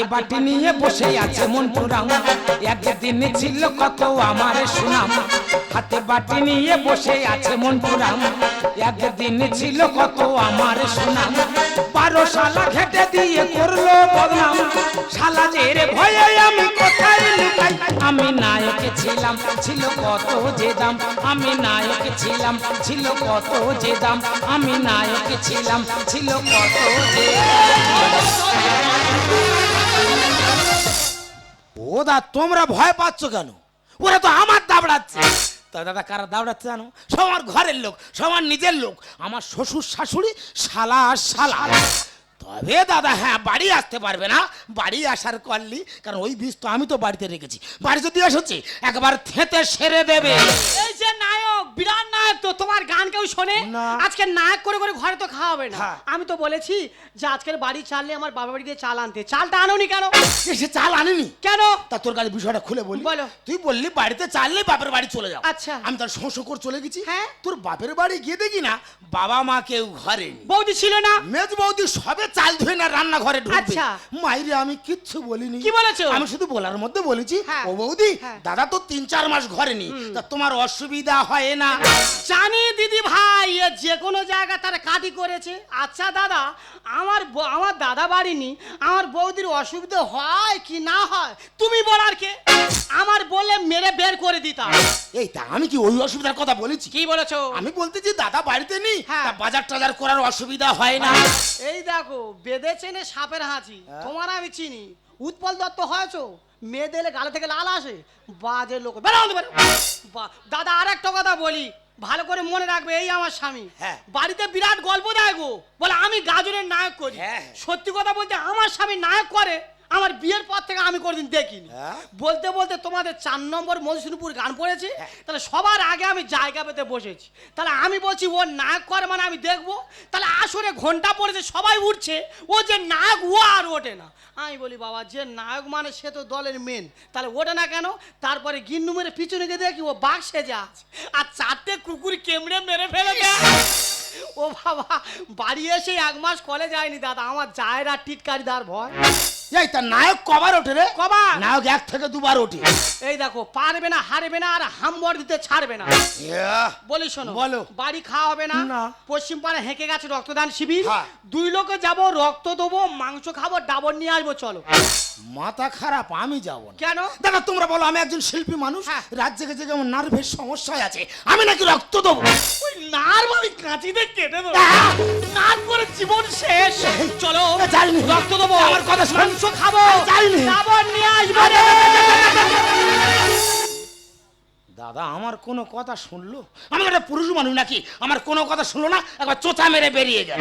হাতে বাটি নিয়ে বসে আছে মন্টুরাম একদিন ছিল কত আমার সুনাম। হাতে বাটি নিয়ে বসে আছে মন্টুরাম একদিন ছিল কত আমার সুনাম। বারো শালা খেটে দিয়ে করল বদনাম। শালা জের ভয়ে আমি কোথায় লুকাই? আমি নায়ক ছিলাম, ছিল কত যে দাম। আমি নায়ক ছিলাম, ছিল কত যে দাম। আমি নায়ক ছিলাম, ছিল কত যে ও দা তোমরা ভয় পাচ্ছ কেন? ওরা তো আমার দাবড়াচ্ছে। তা দাদা, কারা দাবড়াচ্ছে জানো? সব আমার ঘরের লোক, সব আমার নিজের লোক, আমার শ্বশুর শাশুড়ি, শালা শালা। তবে দাদা হ্যাঁ বাড়ি আসতে পারবে না। বাড়ি আসার করলি কারণ ওই বীজ তো আমি তো বাড়িতে রেখেছি। বাড়ি যদি এসেছি, একবার থেতে সেরে দেবে। এই যে নায়ক! বিরাট নায়ক তো তোমার গান কেউ শোনে না। আজকে নায়ক করে করে ঘরে তো খাওয়া হবে না হ্যাঁ। আমি তো বলেছি যে আজকের বাড়ি চাললে আমার বাবা বাড়ি দিয়ে চাল আনতে চালটা আনোনি কেন এ, সে চাল আনেনি কেন তা তোর কাছে বিষয়টা খুলে বলি বলো। তুই বললি বাড়িতে চাললে বাপের বাড়ি চলে যাও আচ্ছা। আমি তার শোষো করে চলে গেছি হ্যাঁ। তোর বাপের বাড়ি গিয়ে দেখি না বাবা মা কেউ ঘরে নেই বৌদি ছিল না মেজ বৌদি সবে চাল ধুয়ে না রান্না ঘরে ঢুকবে আচ্ছা। মাইরে আমি কিচ্ছু বলিনি কি বলেছ? আমি শুধু বলার মধ্যে বলেছি হ্যাঁ। ও বৌদি হ্যাঁ। দাদা তো তিন চার মাস ঘরে নি তা তোমার অসুবিধা হয় না জানি দিদি ভাই এ যে কোনো জায়গা তারা কাটি করেছে। আচ্ছা দাদা আমার আমার দাদা বাড়ি নি আমার বৌদির অসুবিধা হয় কি না হয় তুমি বলার কে? আমার বললে মেরে বের করে দিতাম এই তা আমি কি ওই অসুবিধার কথা বলেছি? কি বলেছ? আমি বলতেছি দাদা বাড়িতে নেই হ্যাঁ। তা বাজার টাজার করার অসুবিধা হয় না। এই দেখো বেঁধে চেনে সাপের হাঁচি তোমার আমি চিনি। উৎপল দত্ত হয়েছো? মেয়ে দিলে গালে থেকে লাল আসে। বাজে লোক। বেরোতে পারে। দাদা আর একটা কথা বলি। ভালো করে মনে রাখবে এই আমার স্বামী। হ্যাঁ। বাড়িতে বিরাট গল্প দেয় গো। বলে আমি গাজনের নায়ক করি। হ্যাঁ। সত্যি কথা বলতে আমার স্বামী নায়ক করে। আমার বিয়ের পর থেকে আমি কোনোদিন দেখিনি। হ্যাঁ। বলতে বলতে তোমাদের চার নম্বর মধুসূদনপুর গান পড়েছে হ্যাঁ। তাহলে সবার আগে আমি জায়গা পেতে বসেছি। তাহলে আমি বলছি ও নায়ক কর মানে আমি দেখব? তাহলে আসরে ঘণ্টা পড়েছে সবাই উঠছে ও যে নায়ক ও আর ওঠে না। আমি বলি বাবা যে নায়ক মানে সে তো দলের মেন তাহলে ওঠে না কেন? তারপরে গিন্নু মেরে পিছনে গিয়ে দেখি ও বাঘ সেজে আছে। আর চারটে কুকুর কেমড়ে মেরে ফেলে ও বাবা বাড়ি এসে এক মাস কলে যায়নি দাদা আমার জায়রা টিটকারিদার ভয়। এই তা নায়ক কবার ওঠে রে? কবার? নায়ক এক থেকে দুবার ওঠে। এই দেখো পারবে না হারবে না আর হাম্বর দিতে ছাড়বে না। বলি শোনো বলো। বাড়ি খাওয়া হবে না। পশ্চিম পাড়া হেঁকে গেছে রক্তদান শিবির। হ্যাঁ। দুই লোকে যাব রক্ত দেবো মাংস খাব ডাবর নিয়ে আসব চলো। মাথা খারাপ আমি যাব না। কেন? দাদা তোমরা বলো আমি একজন শিল্পী মানুষ রাজ্যে রাত জেগে জেগে নার্ভের সমস্যায় আছে আমি নাকি রক্ত দেবো? ওই নার্ভ আমি কাঁচিতে কেটে দেবো আহ! করে জীবন শেষ। চলো। যাইনি। রক্ত দেবো। আমার কথা। মাংস খাব। যাইনি। নিয়ে আসব দাদা আমার কোনো কথা শুনলো? আমি একটা পুরুষ মানুষ নাকি? আমার কোনো কথা শুনলো না? একবার চোচা মেরে বেরিয়ে গেল।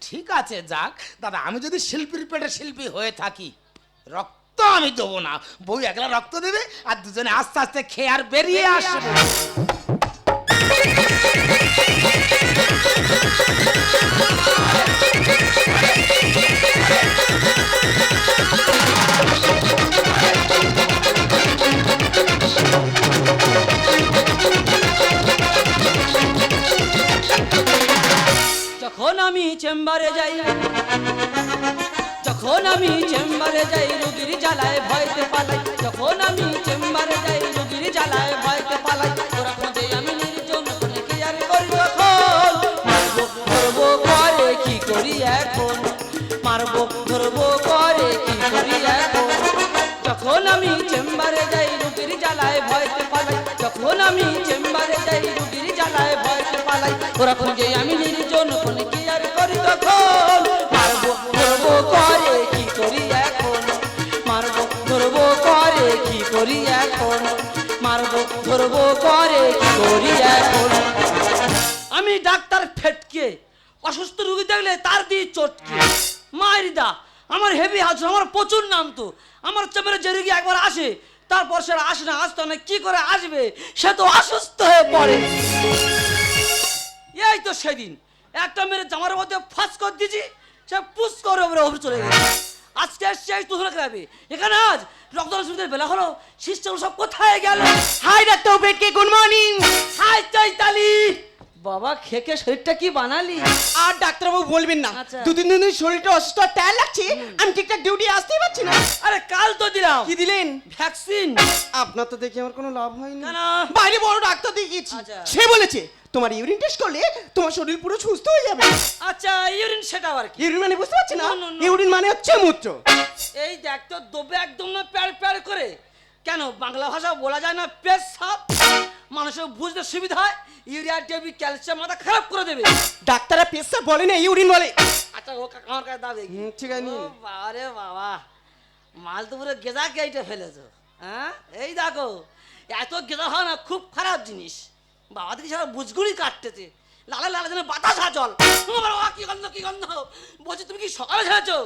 ঠিক আছে যাক। দাদা আমি যদি শিল্পীর পেটে শিল্পী হয়ে থাকি রক্ত আমি দেবো না। বউ একলা রক্ত দেবে আর দুজনে আস্তে আস্তে খেয়ে আর বেরিয়ে আসবে। আমি চেম্বারে যাই, যখন আমি চেম্বারে যাই, রুগীর জ্বালায় ভয়তে পালাই যখন আমি চেম্বারে যাই, রুগীর জ্বালায় ভয়তে আমি চেম্বারে যাই রুগীর জ্বালায় পালাই। ওরা খুঁজে আমি নির্জন কোনে কি আর করি তখন? মারবো, ধরবো করে, কি করি এখন? মারবো, ধরবো করে, কি করি এখন? মারবো, ধরবো করে, কি করি এখন? আমি ডাক্তার ফেটকে, অসুস্থ রুগী দেখলে তার দিয়ে চটকে। মায়েরিদা আমার হেভি হাউস আমার প্রচুর নাম তো। আমার চেম্বারে যে রুগী একবার আসে তারপর সে আসে না আসতে না কি করে আসবে? সে তো অসুস্থ হয়ে পড়ে। এই তো সেদিন একটা মেরে জামার মধ্যে ফাঁস করে দিয়েছি সে পুস করে ওপরে ওপরে চলে গেছে। আজকে সেই তুহরা খাবে এখানে আজ রক্তদান সুবিধার বেলা হলো সিস্টেম সব কোথায় গেল? হাই ডাক্তার বেটকে গুড মর্নিং হাই চৈতালি! বাবা খেকে শরীরটা কি বানালি? আর ডাক্তারবাবু বলবেন না। আচ্ছা। দু তিন দিন ধরে শরীরটা অসুস্থ আর টায়ার লাগছে। আমি ঠিকঠাক ডিউটি আসতেই পারছি না। আরে কাল তো দিলাম। কি দিলেন? ভ্যাকসিন আপনার তো দেখে আমার কোনো লাভ হয়নি। কেন? বাইরে বড় ডাক্তার দেখিয়েছি। আচ্ছা। সে বলেছে তোমার ইউরিন টেস্ট করলে তোমার শরীর পুরো সুস্থ হয়ে যাবে। আচ্ছা ইউরিন সেটা আবার কি? ইউরিন মানে বুঝতে পারছি না। no. ইউরিন মানে হচ্ছে মূত্র। এই দেখ তো দবে একদম না প্যার প্যার করে। কেন বাংলা ভাষা বলা যায় না সাপ মানুষের বুঝতে সুবিধা হয় ইউরিয়া টেবি ক্যালসিয়াম মাথা খারাপ করে দেবে। ডাক্তাররা পেশা বলে না ইউরিন বলে। আচ্ছা ও কাকা আমার কাছে দাবে। ঠিক আছে। বাবা রে বাবা মাল তো পুরো গেজা কেটে ফেলেছো হ্যাঁ? এই দেখো এত গেজা হয় না খুব খারাপ জিনিস। বাবা দেখি সব বুঝগুড়ি কাটতেছে লালে লালে যেন বাতাস বাবা কি গন্ধ কি গন্ধ? বলছি তুমি কি সকালে ঝেড়েছো?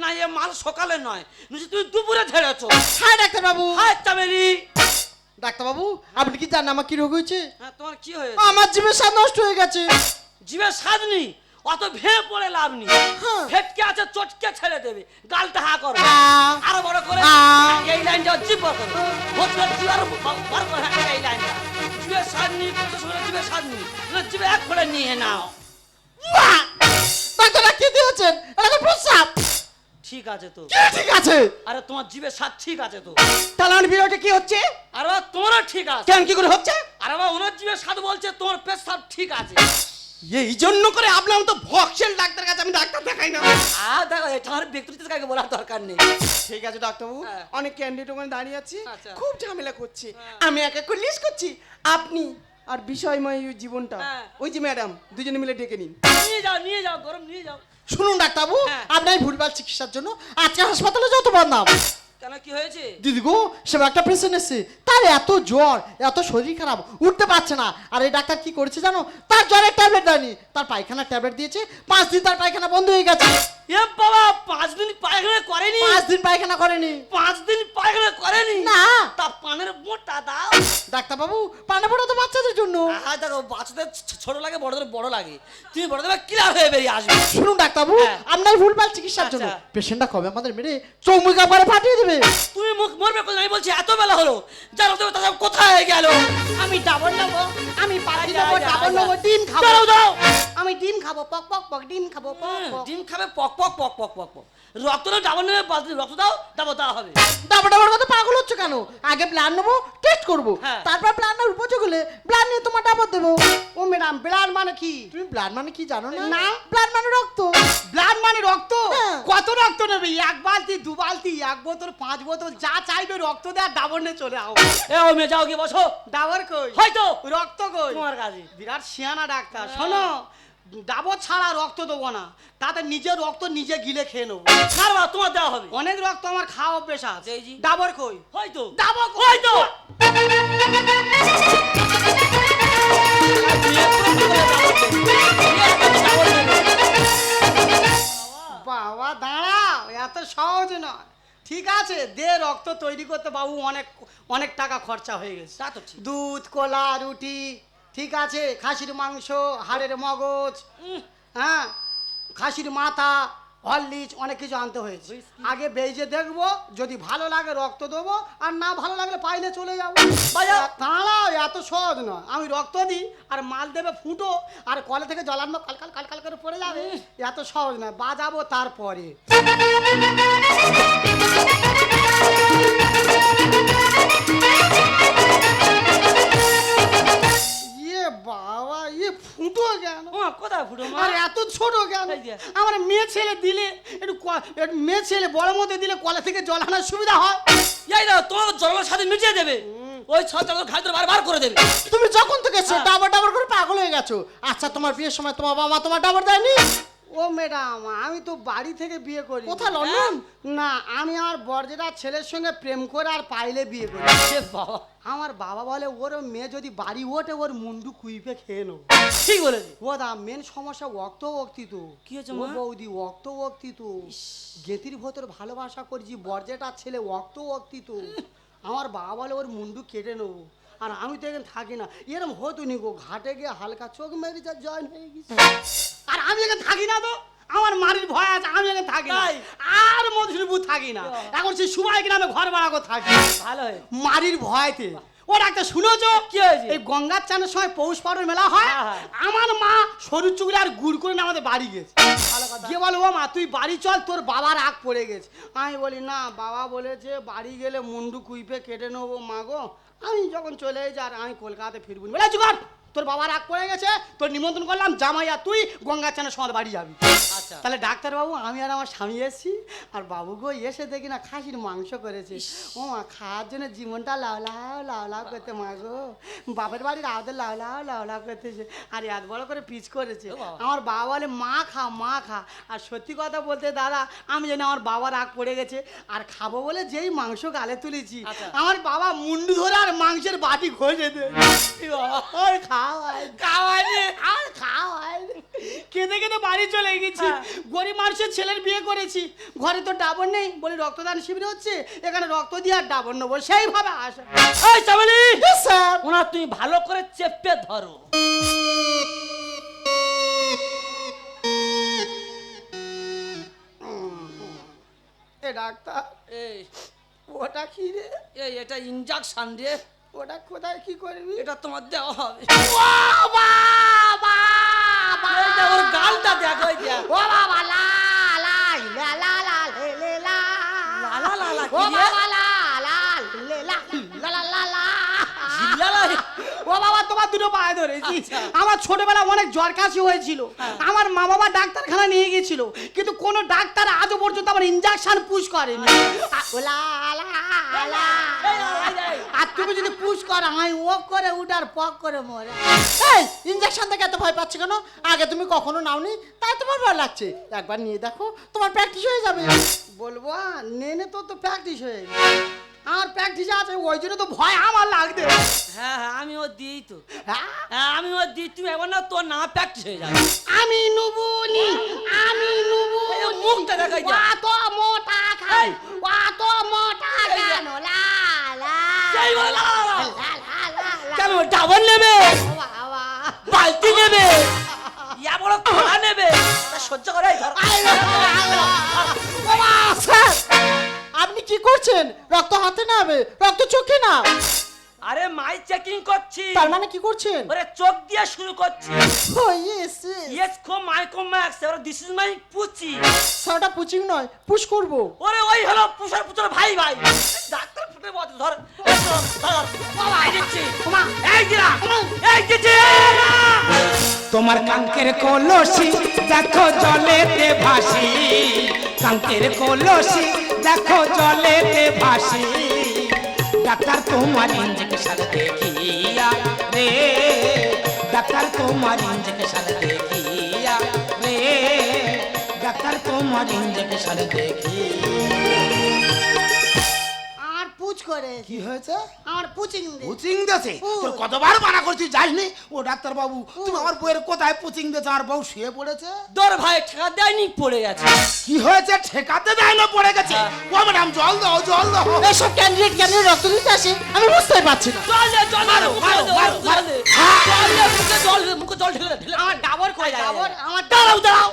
না এ মাল সকালে নয় তুমি দুপুরে ঝেড়েছো। হ্যাঁ ডাক্তারবাবু। হায় চামেলি। ডাক্তারবাবু আপনি কি জানেন আমার কি রোগ হয়েছে? হ্যাঁ তোমার কি হয়েছে? আমার জীবের স্বাদ নষ্ট হয়ে গেছে। জীবের স্বাদ নেই? অত ভেঙে পড়ে লাভ নেই। হ্যাঁ। ফেটকে আছে চটকে ছেড়ে দেবে। গালটা হা করো। আরও বড় করে আহ। এই লাইনটা জিভ বড় করো। ভোটটা জিভ আরও বড় করে হ্যাঁ, এই লাইনটা। জীবের স্বাদ নেই জীবের স্বাদ নেই। জিভে এক করে নিয়ে নাও। ডাক্তাররা কি দিয়েছেন? এটা তো প্রস্রাব! ঠিক আছে তো। কি ঠিক আছে? আরে তোমার স্বাদ ঠিক আছে তো। তাহলে আমার বিরোধে কি হচ্ছে? আর তোমারও ঠিক আছে। কেন কি করে হচ্ছে? আর বাবা ওনার স্বাদ বলছে তোমার পেশাব ঠিক আছে। এই জন্য করে আপনার তো ভক্সেল ডাক্তার কাছে আমি ডাক্তার দেখাই না। আর দেখো এটা ব্যক্তিগত কাকে বলার দরকার নেই। ঠিক আছে ডাক্তারবাবু। হ্যাঁ। অনেক ক্যান্ডিডেট ওখানে দাঁড়িয়ে আছে। আচ্ছা। খুব ঝামেলা করছে। হ্যাঁ। আমি এক করে লিস্ট করছি। আপনি আর বিষয়ময় জীবনটা হ্যাঁ। ওই যে ম্যাডাম দুজনে মিলে ডেকে নিন। নিয়ে যাও নিয়ে যাও গরম নিয়ে যাও। শুনুন ডাক্তারবাবু হ্যাঁ। আপনার ভুলভাল চিকিৎসার জন্য আজকে হাসপাতালে যত বদনাম কেন কি হয়েছে? দিদি গো সে একটা পেশেন্ট এসছে। তার এত জ্বর এত শরীর খারাপ উঠতে পারছে না। আর এই ডাক্তার কি করেছে জানো? তার জ্বরের ট্যাবলেট দেয়নি। তার পায়খানার ট্যাবলেট দিয়েছে। পাঁচ দিন তার পায়খানা বন্ধ হয়ে গেছে। এ বাবা পাঁচ দিন পায়খানা করেনি? পাঁচ দিন পায়খানা করেনি। পাঁচ দিন পায়খানা করেনি? না। তা পানের মোটা দাও। ডাক্তারবাবু পানা পড়া তো বাচ্চাদের জন্য। আহা দেখো বাচ্চাদের ছোট লাগে বড়দের বড় লাগে। তুমি বড়দের ক্লিয়ার হয়ে বেরিয়ে আসবে। শুনুন ডাক্তারবাবু হ্যাঁ। আপনার ভুলভাল চিকিৎসার জন্য আচ্ছা। পেশেন্টটা কবে আমাদের মেরে চৌমুখা পরে ফাটিয়ে দেবে? তুমি মুখ মরবে কোথায়? আমি বলছি এত বেলা হলো। জানো তুমি তাদের কোথায় গেল? আমি ডাবল নেব। আমি নেব আচ্ছা, ডাবল। নেব। ডিম খাব। দাও আমি ডিম খাব পক পক পক ডিম খাব পক পক। ডিম খাবে পক পক পক পক পক পক। রক্ত না ডাবল নেবে পাঁচ রক্ত দাও ডাবল দেওয়া হবে। ডাবল ডাবল কথা পাগল হচ্ছে কেন? আগে প্ল্যান নেব টেস্ট করব। হ্যাঁ। তারপর প্ল্যানের উপযোগ হলে প্ল্যান নিয়ে তোমার ডাবল দেবো। ও ম্যাডাম ব্লাড মানে কি? তুমি ব্লাড মানে কি জানো না? না। ব্লাড মানে রক্ত। ব্লাড মানে রক্ত? হ্যাঁ। কত রক্ত নেবে? এক বালতি দু বালতি এক বোতল পাঁচ বোতল যা চাইবে রক্ত দেওয়ার ডাবর নিয়ে চলে আও। এ ও মেয়ে যাও গিয়ে বসো। ডাবর কই? হয়তো। রক্ত কই? তোমার কাছে বিরাট শিয়ানা ডাক্তার শোনো। ডাবর ছাড়া রক্ত দেবো না। তাতে নিজের রক্ত নিজে গিলে খেয়ে নেব। ছাড়বা তোমার দেওয়া হবে। অনেক রক্ত আমার খাওয়া অভ্যেস আছে। এই। ডাবর কই? হয়তো ডাবর কই? হয়তো বাবা দাঁড়াও এত সহজ নয়। ঠিক আছে দে রক্ত তৈরি করতে বাবু অনেক অনেক টাকা খরচা হয়ে গেছে। দুধ কলা রুটি ঠিক আছে খাসির মাংস হাড়ের মগজ হ্যাঁ? খাসির মাথা হরলিক্স অনেক কিছু আনতে হয়েছে। আগে বেজে দেখব যদি ভালো লাগে রক্ত দেবো আর না ভালো লাগলে পাইলে চলে যাব। দাঁড়াও এত সহজ নয়। আমি রক্ত দিই আর মাল দেবে ফুটো আর কলে থেকে জল আনব কালকাল কালকাল করে পড়ে যাবে। এত সহজ নয় বাজাবো তারপরে। মেয়ে ছেলে বড় মধ্যে দিলে কলা থেকে জল আনার সুবিধা হয়। এই দাও তোমার জলের সাথে মিটিয়ে দেবে। ওই ছ জল খাই তোর বারবার করে দেবে। তুমি যখন থেকে হ্যাঁ। ডাবর ডাবর করে পাগল হয়ে গেছো। আচ্ছা তোমার বিয়ের সময় তোমার বাবা মা তোমার ডাবর দেয়নি? ও ম্যাডাম আমি তো বাড়ি থেকে বিয়ে করি কোথায় লন্ডন? না আমি আমার বর্জেরা ছেলের সঙ্গে প্রেম করে আর পাইলে বিয়ে করি। সে বাবা। আমার বাবা বলে ওর মেয়ে যদি বাড়ি ওঠে ওর মুন্ডু কুইপে খেয়ে নেব। ঠিক বলেছি ও দা মেন সমস্যা ওক্ত ওক্তি তো। কি হয়েছে মা? বৌদি ওক্ত ওক্তি তো গেতির ভেতর ভালোবাসা করছি বর্জেটা ছেলে ওক্ত ওক্তি তো। আমার বাবা বলে ওর মুন্ডু কেটে নেব। আর আমি তো এখানে থাকি না। এরম হতো নি গো ঘাটে গিয়ে হালকা চোখ মেরে যা জয়েন হয়ে গেছে। আর আমি এখানে থাকি না তো। আমার মারির ভয় আছে আমি এখানে থাকি না। আর মধুরপুর থাকি না। এখন সেই সময় গ্রামে ঘর ভাড়া করে থাকি। ভালো মারির ভয়তে। ও ডাক্তার শুনেছো? কি হয়েছে? এই গঙ্গার চানের সময় পৌষ পাড়ের মেলা হয়। হ্যাঁ, হ্যাঁ। আমার মা সরু চুগড়ি আর গুড় করে নিয়ে আমাদের বাড়ি গেছে। গিয়ে বলো ও মা তুই বাড়ি চল তোর বাবার আগ পড়ে গেছে। আমি বলি না বাবা বলেছে বাড়ি গেলে মুন্ডু কুইপে কেটে নেব মা গো। আমি যখন চলে যাই আর আমি কলকাতাতে ফিরবো বলে জুগার তোর বাবার আগ পড়ে গেছে তোর নিমন্ত্রণ করলাম জামাইয়া তুই গঙ্গার চানের সময় বাড়ি যাবি। আচ্ছা। তাহলে ডাক্তারবাবু আমি আর আমার স্বামী এসেছি আর বাবু গো এসে দেখি না খাসির মাংস করেছে। ও মা খাওয়ার জন্য জীবনটা লাউ লাউ লাউ লাউ করতে মা গো। বাপের বাড়ির আওদের লাউ লাউ লাউ লাউ করতেছে আর এত বড় করে পিচ করেছে। আমার বাবা বলে মা খা মা খা। আর সত্যি কথা বলতে দাদা আমি জানি আমার বাবার আগ পড়ে গেছে আর খাব বলে যেই মাংস গালে তুলেছি আচ্ছা। আমার বাবা মুন্ডু ধরে আর মাংসের বাটি ঘষে দেয়। আর খাওয়াই খাওয়াই আর খাওয়াই কেঁদে কেঁদে বাড়ি চলে গেছি। হ্যাঁ। গরিব মানুষের ছেলের বিয়ে করেছি। ঘরে তো ডাবর নেই বলি রক্তদান শিবির হচ্ছে। এখানে রক্ত দিয়ে আর ডাবর নেব সেইভাবে আসা এই চামেলি স্যার ওনার তুমি ভালো করে চেপে ধরো। এ ডাক্তার এই। ওটা কি রে? এই এটা ইনজেকশন রে। ওটা কোথায় কি করবি? এটা তোমার দেওয়া হবে। বাবা ওর গালটা দেখো ও বাবা লা লা লা লা লা লে লে। লা লা লা লা ও বাবা তোমার দুটো পায়ে ধরেছি। আচ্ছা। আমার ছোটবেলা অনেক জ্বর কাশি হয়েছিল। হ্যাঁ। আমার মা বাবা ডাক্তারখানা নিয়ে গেছিল কিন্তু কোনো ডাক্তার আজও পর্যন্ত আমার ইনজেকশন পুশ করেনি। আর তুমি যদি পুশ করো আমি ও করে উঠার পক করে মরে। এই ইঞ্জেকশন থেকে এত ভয় পাচ্ছ কেন? আগে তুমি কখনো নাওনি তাই তোমার ভয় লাগছে। একবার নিয়ে দেখো তোমার প্র্যাকটিস হয়ে যাবে। বলব নেনে তো তো প্র্যাকটিস হয়ে গেছে। আমার প্র্যাকটিস আছে ওই জন্য তো ভয় আমার লাগবে হ্যাঁ হ্যাঁ আমি ও দিই তো। হ্যাঁ? হ্যাঁ আমি ও দিই তুমি একবার না তোর না প্র্যাকটিস হয়ে যাবে। আমি নুবুনি আমি নুবুনি। মুখটা দেখাই যা। অত মোটা খাই অত মোটা কেন লা লা বলে লা, লা, কেন ডাবল নেবে? বালতি নেবে? ইয়া বড় খোলা নেবে? তা সহ্য করে এই ধর। কি করছেন? রক্ত হাতে না হবে রক্ত চোখে না আরে মাই চেকিং করছি। তার মানে কি করছেন? ওরে চোখ দিয়ে শুরু করছি। ও ইয়েস ইয়েস কো মাই কো ম্যাক্স এবার দিস ইজ মাই পুচি। স্যারটা পুচিং নয় পুশ করব। ওরে ওই হলো পুষার পুচর ভাই ভাই। ডাক্তার ফুটে বলতে ধর ধর বাবা এই দিচ্ছি। এই দিলা এই দিচ্ছি এই না। তোমার কাঙ্কের কলসি দেখো জলেতে ভাসি। কাঙ্কের কলসি দেখো জলেতে ভাসি। ডাক্তার তোমার ইঞ্জেকশন দেখিয়া রে। ডাক্তার তোমার ইঞ্জেকশন দেখিয়া রে। ডাক্তার তোমার ইঞ্জেকশন দেখি আর পুচ করে। কি হয়েছে? আমার পুচিং দে। পুচিং দেছে? তোর কতবার মানা করছিস যাসনি? ও ডাক্তার বাবু তুমি আমার বউয়ের কোথায় পুচিং দেছে আমার বউ শুয়ে পড়েছে? তোর ভাই ঠেকা দেয়নি পড়ে গেছে। কি হয়েছে? ঠেকাতে দেয় না পড়ে গেছে? ও ম্যাডাম জল দাও জল দাও। এইসব ক্যান্ডিডেট কেন রক্ত দিতে আসে? আমি বুঝতেই পারছি না। জল দে জল মারো, মারো, মারো, মারো। জল দে মুখে জল মুখে জল ঢেলে ঢেলে। আমার ডাবর কই ডাবর। আমার দাঁড়াও দাঁড়াও।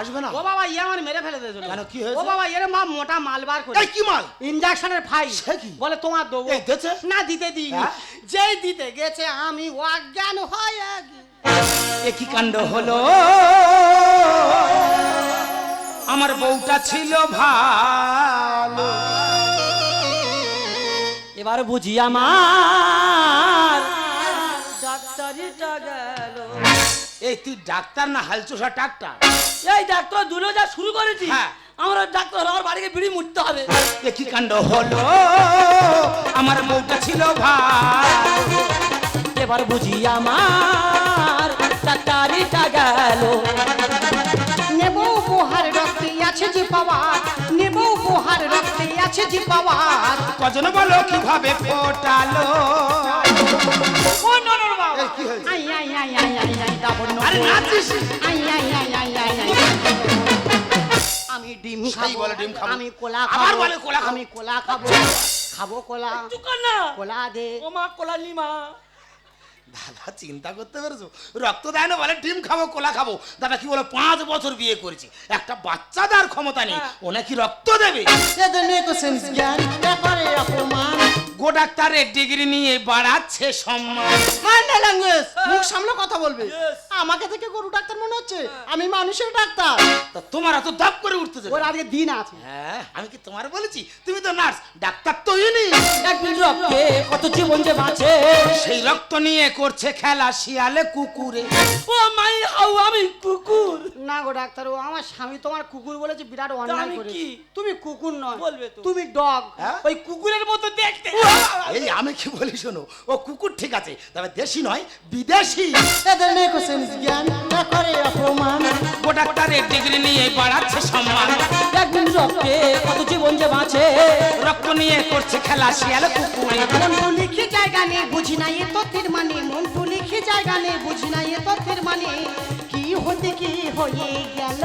আসবে না। ও বাবা ইয়ে আমার মেরে ফেলে দিয়েছিল কেন, কি হয়েছে? ও বাবা এর মা মোটা মালবার করে। কি মাল? ইঞ্জেকশনের ফাইল সে কি? বলে তোমার দেবো এই? না দিতে দিই হ্যাঁ? যেই দিতে গেছে আমি অজ্ঞান হয়ে। এ কি কাণ্ড হলো আমার বউটা ছিল ভালো এবার বুঝি আমার ডাক্তারিটা গেল এই তুই ডাক্তার না হালচোষা ডাক্তার এই ডাক্তার দুটো যা শুরু করেছি হ্যাঁ। আমরা ডাক্তার আমার বাড়িকে বিড়ি মুড়তে হবে কি কাণ্ড হলো আমার বউটা ছিল ভাই এবার বুঝি আমার ডাক্তারিটা গেল নেব উপহার রক্তে আছে যে পাওয়ার নেব উপহার রক্তে আছে যে পাওয়ার কজন বলো কীভাবে ফোটালো ও ননর বাবা এই কি হয়েছে? আই আই আই আই আই আই আরে নাচিস আই আই আই আই আই আই আমি ডিম খাব। বলে ডিম খাব। আমি কোলা আবার বলে কোলা আমি কোলা খাব। খাব কোলা। না কোলা দে। ও মা কোলা নিমা দাদা চিন্তা করতে পেরেছ? রক্ত দেয় না বলে ডিম খাব কোলা খাব। দাদা কি বলে পাঁচ বছর বিয়ে করেছি। একটা বাচ্চা দেওয়ার ক্ষমতা নেই। ও নাকি রক্ত দেবে? গো ডাক্তারের ডিগ্রি নিয়ে বাড়াচ্ছে সম্মান। মুখ সামলে কথা বলবে। আমাকে থেকে গরু ডাক্তার মনে হচ্ছে? আমি মানুষের ডাক্তার। তা তোমার এত দাপ করে উঠতেছে ওর আজকে দিন আছে। হ্যাঁ আমি কি তোমার বলেছি? তুমি তো নার্স ডাক্তার তো ইনি। একদিন রক্তে কত জীবন যে বাঁচে। সেই রক্ত নিয়ে করছে খেলা শিয়ালে কুকুরে। ও মাই হাউ আমি কুকুর। না গো ডাক্তার ও আমার স্বামী তোমার কুকুর বলেছে বিরাট অন্যায় আমি করেছে। কি? তুমি কুকুর নয় বলবে তো। তুমি ডগ। হ্যাঁ? ওই কুকুরের মতো দেখতে। এই আমি কি বলি শোনো? ও কুকুর ঠিক আছে তবে দেশি নয় বিদেশি। এদের নিয়ে কোশ্চেন জ্ঞান ব্যাপারে অপমান গো ডাক্তারের ডিগ্রি নিয়ে বাড়াচ্ছে সম্মান একদিন রক্তে কত জীবন যে বাঁচে রক্ত নিয়ে করছে খেলা শিয়ালে কুকুরে মন লিখে জায়গা নেই বুঝি না এ তথ্যের মানে মন লিখে জায়গা নেই বুঝি না এ তথ্যের মানে কি হতে কি হয়ে গেল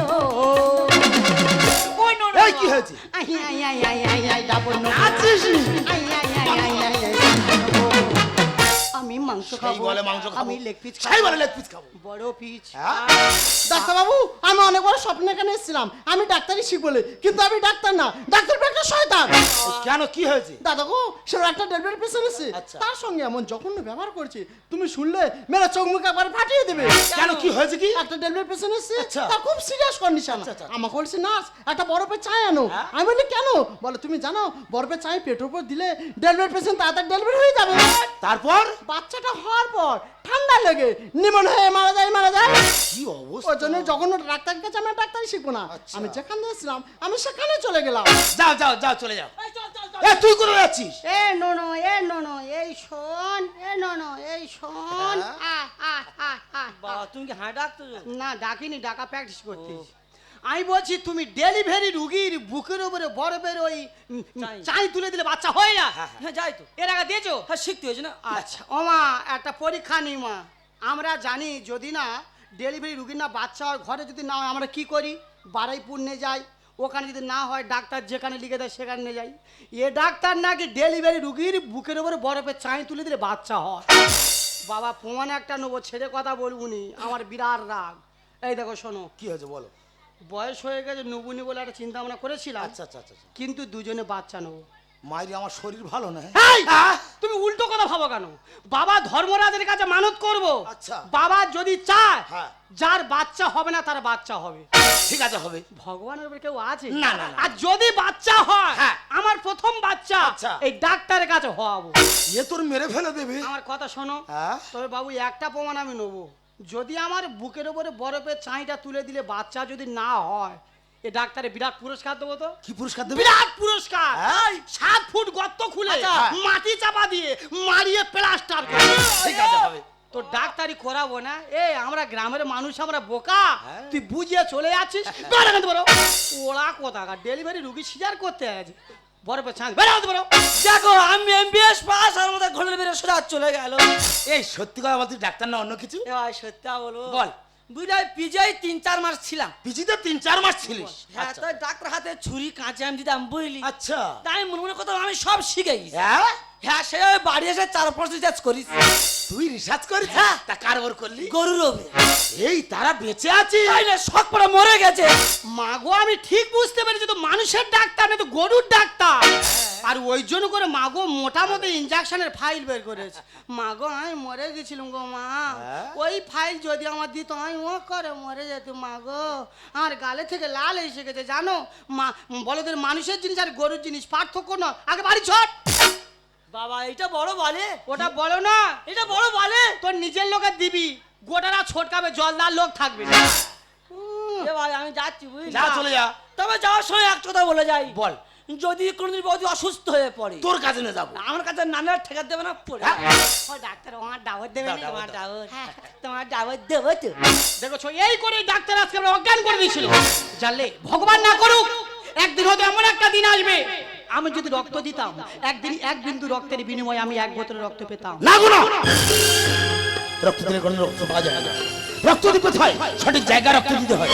ওই কি হয়েছে আই আই আই আই আই আই ডাবল খাব। বলে মাংস খাব। আমি লেগ পিস সেই বলে লেগ পিস খাব। বড় পিস হ্যাঁ? আমি অনেক বড় স্বপ্ন এখানে এসেছিলাম। আমি ডাক্তারই শিখ বলে কিন্তু আমি ডাক্তার না। ডাক্তার একটা শয়তান। কেন? কি হয়েছে? দাদা গো সে একটা ডেলিভারি পেশেন্ট এসে আচ্ছা। তার সঙ্গে এমন জঘন্য ব্যবহার করছে। তুমি শুনলে মেরা চোখ মুখ একবার ফাটিয়ে দেবে। কেন? কি হয়েছে কি? একটা ডেলিভারি পেশেন্ট এসে আচ্ছা। তার খুব সিরিয়াস কন্ডিশন আচ্ছা, আচ্ছা। আমাকে বলছে নার্স একটা বরফের চায় আনো। হ্যাঁ? আমি বলি কেন? বলে তুমি জানো বরফের চায় পেটের উপর দিলে ডেলিভারি পেশেন্ট তাড়াতাড়ি ডেলিভারি হয়ে যাবে। তারপর? বাচ্চাটা হওয়ার পর ঠান্ডা লেগে নিমন হয়ে মারা যায় মারা যায়। কি অবস্থা? ওই জন্য জঘন্য ডাক্তারের কাছে আমি ডাক্তারই শিখব না। আচ্ছা। আমি যেখানে এসেছিলাম আমি সেখানে চলে গেলাম। যাও যাও যাও চলে যাও। এ তুই করে যাচ্ছিস? এ নো নো এ নো নো এই শোন এ নো নো এই শোন। আ আ আ আ বাবা তুমি কি হাঁ ডাকতো না ডাকিনি ডাকা প্র্যাকটিস করতিস আমি বলছি তুমি ডেলিভারি রুগীর বুকের উপরে বরফের ওই চাই। তুলে দিলে বাচ্চা হয় না? হ্যাঁ যাই তো। এর আগে দিয়েছ? হ্যাঁ শিখতে হয়েছে না। আচ্ছা ও মা একটা পরীক্ষা নি মা। আমরা জানি যদি না ডেলিভারি রুগীর না বাচ্চা হয় ঘরে যদি না হয় আমরা কি করি? বারাইপুর নিয়ে যাই। ওখানে যদি না হয় ডাক্তার যেখানে লিখে দেয় সেখানে নিয়ে যাই। এ ডাক্তার নাকি ডেলিভারি রুগীর বুকের উপরে বরফের চাই তুলে দিলে বাচ্চা হয়। বাবা প্রমাণ একটা নেব ছেড়ে কথা বলবুনি আমার বিরাট রাগ। এই দেখো শোনো। কি হয়েছে বলো? বয়স হয়ে গেছে নবুনি বলে একটা চিন্তা ভাবনা করেছিলাম আচ্ছা আচ্ছা আচ্ছা আচ্ছা। কিন্তু দুজনে বাচ্চা নেব মায়ের আমার শরীর ভালো না তুমি উল্টো কথা ভাবো কেন বাবা ধর্মরাজের কাছে মানত করব আচ্ছা। বাবা যদি চায় হ্যাঁ। যার বাচ্চা হবে না তার বাচ্চা হবে ঠিক আছে হবে ভগবানের উপরে কেউ আছে না, না, না। আর যদি বাচ্চা হয় হ্যাঁ। আমার প্রথম বাচ্চা আচ্ছা। এই ডাক্তারের কাছে হওয়াবো এ তোর মেরে ফেলে দেবে আমার কথা শোনো হ্যাঁ? তবে বাবু একটা প্রমাণ আমি নেব যদি আমার বুকের উপরে বরফের চাঁইটা তুলে দিলে বাচ্চা যদি না হয় এ ডাক্তারে বিরাট পুরস্কার দেবো তো। কি পুরস্কার দেবে? বিরাট পুরস্কার! হ্যাঁ? সাত ফুট গর্ত খুলে আচ্ছা। মাটি চাপা দিয়ে মারিয়ে প্লাস্টার করে ঠিক আছে হবে। তো ডাক্তারি করাবো না? এ আমরা গ্রামের মানুষ আমরা বোকা। হ্যাঁ। তুই বুঝিয়ে চলে যাচ্ছিস? ওরা কোথাকার? ডেলিভারি রুগী সিজার করতে আছে বরফে চাঁদ বেড়াতে পারো দেখো আমি এমবিএস পাস আর মধ্যে ঘোড়ের বেড়ে সোজা চলে গেল। এই সত্যি কথা বলতে ডাক্তার না অন্য কিছু? ভাই সত্যি বলো। বল। বুঝাই পিজাই তিন চার মাস ছিলাম। পিজিতে তিন চার মাস ছিলিস? হ্যাঁ তো ডাক্তার হাতে ছুরি কাঁচে আমি দিতাম বুঝলি? আচ্ছা। তাই মনে মনে কথা আমি সব শিখে গেছি। হ্যাঁ? হ্যাঁ সে বাড়ি এসে চার পাঁচ রিচার্জ করিস। তুই রিসার্চ করিস? হ্যাঁ। তা কারবার করলি? গরুর ওপরে এই তারা বেঁচে আছে? তাই না শখ পড়া মরে গেছে। মাগো আমি ঠিক বুঝতে পেরেছি তো মানুষের ডাক্তার না তো গরুর ডাক্তার। আর ওই জন্য করে মাগো মোটামুটি ইঞ্জেকশনের ফাইল বের করেছে। মাগো আমি মরে গেছিলাম গো মা। হ্যাঁ? ওই ফাইল যদি আমার দিত আমি ও করে মরে যেত মাগো আর গালে থেকে লাল এসে গেছে জানো? মা বলদের মানুষের জিনিস আর গরুর জিনিস পার্থক্য না আগে বাড়ি ছট। বাবা এটা বড় বলে। ওটা বলো না। এটা বড় বলে। তোর নিজের লোকের দিবি গোটারা ছোটকাবে জলদার লোক থাকবে। না এ ভাই আমি যাচ্ছি বুঝলি? যা চলে যা। তবে যাওয়ার সময় এক কথা বলে যাই। বল। যদি কোনোদিন বৌদি অসুস্থ হয়ে পড়ে। তোর কাছে নিয়ে যাব। আমার কাছে নানার ঠেকা দেবে না পড়ে হ্যাঁ? ও ডাক্তার আমার দাওয়াত দেবে না? তোমার দাও। দাওয়াত। হ্যাঁ। তোমার দাওয়াত দেবো তো। দেখো এই করে ডাক্তার আজকে আমরা অজ্ঞান করে দিয়েছিল। জানলে ভগবান না করুক একদিন হয়তো এমন একটা দিন আসবে। আমি যদি রক্ত দিতাম একদিন এক বিন্দু রক্তের বিনিময়ে আমি এক বোতল রক্ত পেতাম। না গো না! রক্ত দিলে কোনো রক্ত পাওয়া যায় না। রক্ত দিতে হয় সঠিক জায়গায় রক্ত দিতে হয়।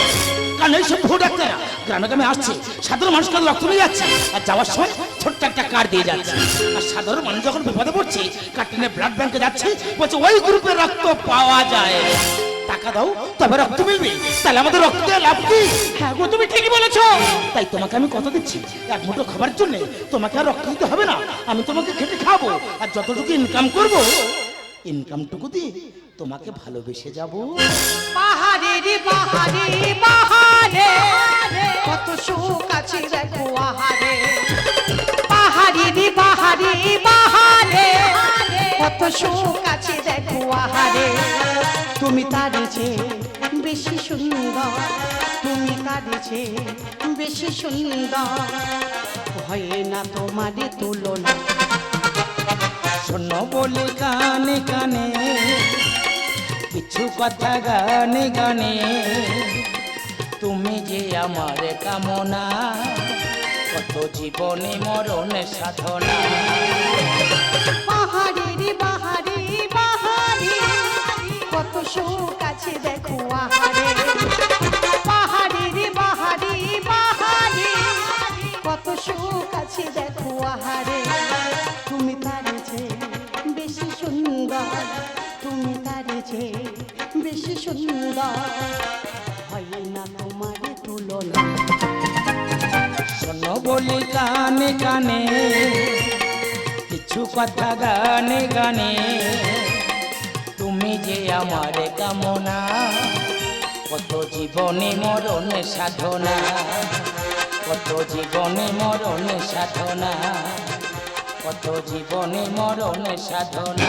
কারণ এইসব ভুল ডাক্তার গ্রামে গ্রামে আসছে সাধারণ মানুষকে রক্ত নিয়ে যাচ্ছে। আর যাওয়ার সময় ছোট্ট একটা কার্ড দিয়ে যাচ্ছে। আর সাধারণ মানুষ যখন বিপদে পড়ছে কার্টিনে ব্লাড ব্যাংকে যাচ্ছে বলছে ওই গ্রুপের রক্ত পাওয়া যায়। টাকা দাও, তবে রক্ত মিলবে। তাহলে আমাদের রক্ত দিয়ে লাভ কি? হ্যাঁ গো, তুমি ঠিকই বলেছ। তাই তোমাকে আমি কত দিচ্ছি। এক মুঠো খাবার জন্য তোমাকে আর রক্ত দিতে হবে না। আমি তোমাকে খেটে খাব। আর যতটুকু ইনকাম করব ইনকামটুকু দিয়ে তোমাকে ভালোবেসে যাব। পাহাড়ে রে, পাহাড়ে পাহাড়ে। কত সুখ আছে দেখো আহারে। পাহাড়ে পাহাড়ে সুখ আছে দেখো তুমি তার বেশি সুন্দর। তুমি তার বেশি সুন্দর। ভয়ে না তোমারে তুলনা। শোনো বলে কানে কানে, কিছু কথা গানে গানে। তুমি যে আমার কামনা, কত জীবনে মরণে সাধনা। পাহাড়ে রে পাহাড়ে পাহাড়ে কত সুখ আছে দেখো আহারে। পাহাড়ে রে পাহাড়ে পাহাড়ে কত সুখ আছে দেখো আহারে। তুমি তার চেয়ে বেশি সুন্দর। তুমি তার চেয়ে বেশি সুন্দর। হয় না তোমার তুলনা। শোনো বলে কানে কানে। কিছু কথা গানে গানে। তুমি যে আমার কামনা, কত জীবনে মরণে সাধনা, কত জীবনে মরণে সাধনা, কত জীবনে মরণে সাধনা।